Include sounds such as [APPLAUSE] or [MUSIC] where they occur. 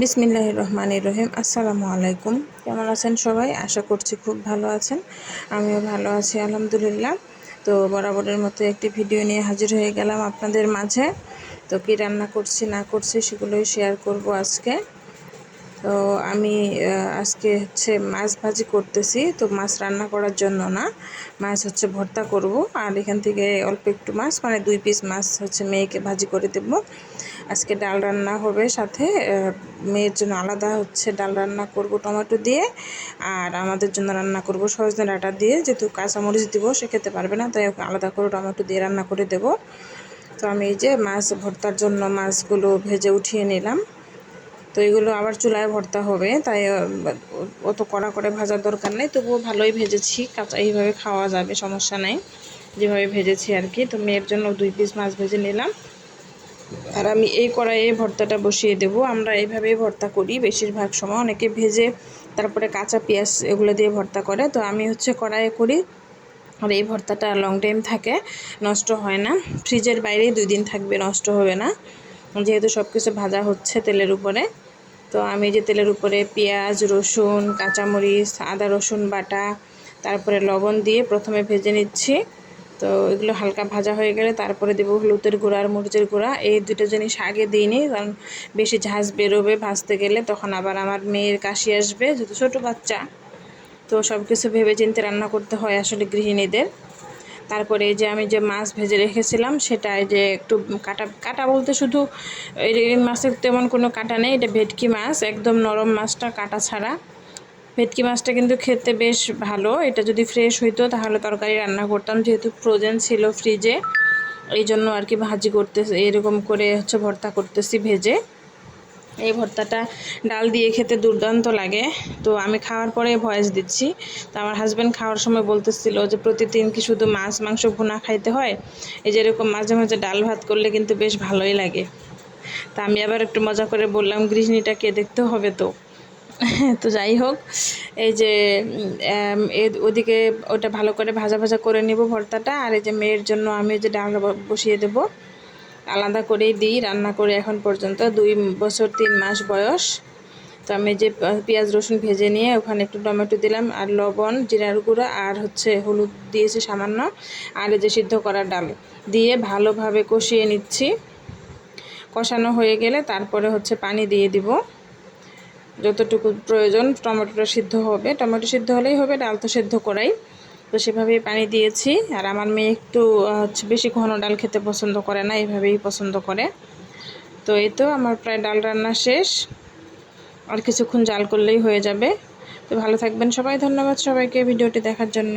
বিসমিল্লাহ রহমান রহিম। আসসালামু আলাইকুম। কেমন আছেন সবাই? আশা করছি খুব ভালো আছেন। আমিও ভালো আছি, আলহামদুলিল্লাহ। তো বরাবরের মতো একটি ভিডিও নিয়ে হাজির হয়ে গেলাম আপনাদের মাঝে। তো কী রান্না করছি, না করছি, সেগুলোই শেয়ার করব আজকে। তো আমি আজকে হচ্ছে মাছ ভাজি করতেছি, তো মাছ রান্না করার জন্য না, মাছ হচ্ছে ভর্তা করব, আর এখান থেকে অল্প একটু মাছ মানে দুই পিস মাছ হচ্ছে মেয়েকে ভাজি করে দেব। আজকে ডাল রান্না হবে সাথে মেয়ের জন্য আলাদা হচ্ছে ডাল রান্না করব টমেটো দিয়ে, আর আমাদের জন্য রান্না করব সজনে ডাটা দিয়ে, যেহেতু কাঁচামরিচ দিব, সে খেতে পারবে না, তাই ওকে আলাদা করে টমেটো দিয়ে রান্না করে দেব। তো আমি এই যে মাছ, ভর্তার জন্য মাছগুলো ভেজে উঠিয়ে নিলাম। তো এগুলো আবার চুলায় ভর্তা হবে, তাই অত কড়া করে ভাজার দরকার নেই, তবুও ভালোই ভেজেছি, কাঁচা এইভাবে খাওয়া যাবে, সমস্যা নেই, যেভাবে ভেজেছি আর কি। তো মেয়ের জন্য দুই পিস মাছ ভেজে নিলাম। আর আমি এই কড়াইয়ে ভর্তাটা বসিয়ে দেব। আমরা এইভাবেই ভর্তা করি, বেশিরভাগ সময় অনেকে ভেজে তারপরে কাঁচা পেঁয়াজ এগুলো দিয়ে ভর্তা করে। তো আমি হচ্ছে কড়াইয়ে করি, আর এই ভর্তাটা লং টাইম থাকে, নষ্ট হয় না। ফ্রিজের বাইরেই দুই দিন থাকবে, নষ্ট হবে না। যেহেতু সব কিছু ভাজা হচ্ছে তেলের উপরে। তো আমি যে তেলের উপরে পেঁয়াজ, রসুন, কাঁচামরিচ, আদা, রসুন বাটা, তারপরে লবণ দিয়ে প্রথমে ভেজে নিচ্ছি। তো এগুলো হালকা ভাজা হয়ে গেলে তারপরে দেবো হলুদের গুঁড়া আর মরিচের গুঁড়া। এই দুটো জিনিস আগে দিইনি, কারণ বেশি ঝাঁজ বেরোবে ভাজতে গেলে, তখন আবার আমার মেয়ের কাশি আসবে, যেহেতু ছোটো বাচ্চা। তো সব কিছু ভেবে চিনতে রান্না করতে হয় আসলে গৃহিণীদের। তারপরে যে আমি যে মাছ ভেজে রেখেছিলাম সেটা যে একটু কাটা কাটা বলতে শুধু এই মাছের তেমন কোনো কাটা নেই, এটা ভেটকি মাছ, একদম নরম মাছটা কাটা ছাড়া। ভেটকি মাছটা কিন্তু খেতে বেশ ভালো, এটা যদি ফ্রেশ হইতো তাহলে তরকারি রান্না করতাম, যেহেতু ফ্রোজেন ছিল ফ্রিজে এই জন্য আর কি ভাজি করতে এরকম করে হচ্ছে ভর্তা করতেছি ভেজে। এই ভর্তাটা ডাল দিয়ে খেতে দুর্দান্ত লাগে। তো আমি খাওয়ার পরে ভয়েস দিচ্ছি। তো আমার হাজব্যান্ড খাওয়ার সময় বলতেছিল যে, প্রতিদিন কি শুধু মাছ, মাংস ভুনা খাইতে হয়? এই যে এরকম মাঝে মাঝে ডাল ভাত করলে কিন্তু বেশ ভালোই লাগে। তা আমি আবার একটু মজা করে বললাম গৃহিণীটাকে দেখতে হবে তো? [LAUGHS] তো যাই হোক, এই যে ওদিকে ওটা ভালো করে ভাজা ভাজা করে নেব ভর্তাটা। আর এই যে মেয়ের জন্য আমি যে ডাল বসিয়ে দেব। আলাদা করেই দিই, রান্না করে এখন পর্যন্ত দুই বছর তিন মাস বয়স। তো আমি যে পেঁয়াজ, রসুন ভেজে নিয়ে ওখানে একটু টমেটো দিলাম আর লবণ, জিরার গুঁড়ো আর হচ্ছে হলুদ দিয়েছি সামান্য আর যে সিদ্ধ করা ডাল দিয়ে ভালোভাবে কষিয়ে নিচ্ছি। কষানো হয়ে গেলে তারপরে হচ্ছে পানি দিয়ে দিব। যতটুকু প্রয়োজন টমেটোটা সিদ্ধ হবে, টমেটো সিদ্ধ হলেই হবে, ডাল তো সিদ্ধ করাই। তো সেভাবেই পানি দিয়েছি। আর আমার মেয়ে একটু হচ্ছে বেশি ঘন ডাল খেতে পছন্দ করে না এইভাবেই পছন্দ করে। তো এই তো আমার প্রায় ডাল রান্না শেষ। আর কিছুক্ষণ জাল করলেই হয়ে যাবে। তো ভালো থাকবেন সবাই, ধন্যবাদ সবাইকে ভিডিওটি দেখার জন্য।